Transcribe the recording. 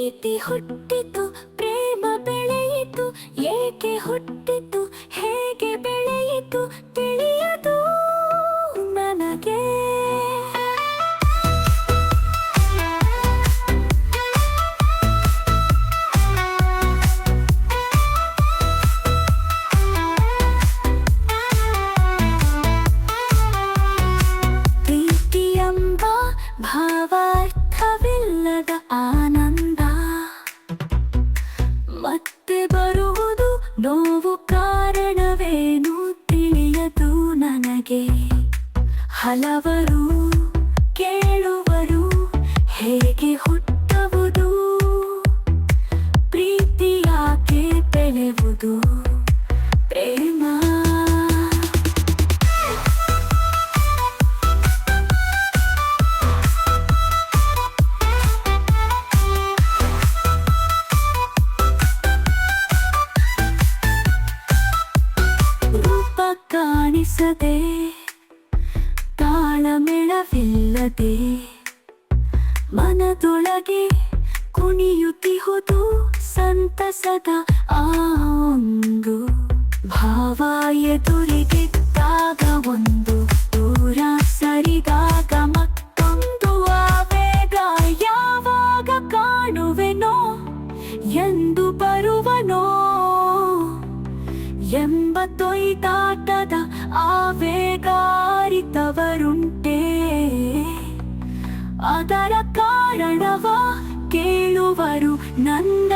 ಪ್ರೀತಿ ಹುಟ್ಟಿತು ಪ್ರೇಮ ಬೆಳೆಯಿತು ಏಕೆ ಹುಟ್ಟಿತು ಹೇಗೆ ಬೆಳೆಯಿತು ತಿಳಿಯದು ನನಗೆ. ಪ್ರೀತಿಯೆಂಬ ಭಾವಾರ್ಥವಿಲ್ಲದ ಆನಂದ ಮತ್ತೆ ಬರುವುದು ನೋವು ಕಾರಣವೇನು ತಿಳಿಯದು ನನಗೆ. ಹಲವರು ಕೇಳುವರು ಕಾಣಿಸದೆ, ತಾಳಮೆಳವಿಲ್ಲದೆ, ಮನದೊಳಗೆ ಕುಣಿಯುತ್ತಿಹುದು ಸಂತಸದ ಆ ಒಂದು ಭಾವ ಎದುರಿಗಿದ್ದಾಗ ಒಂದು ದೂರ ಸರಿದಾಗ ಮತ್ತೊಂದು ಆವೇಗ ಯಾವಾಗ ಕಾಣುವೆನೋ, ಎಂದು ಬರುವನೋ ಎಂಬ ತೊಯ್ದಾಟದ ಆವೇಗಾರಿತವರುಂಟೆ. ಅದರ ಕಾರಣವ ಕೇಳುವರು ನನ್ನ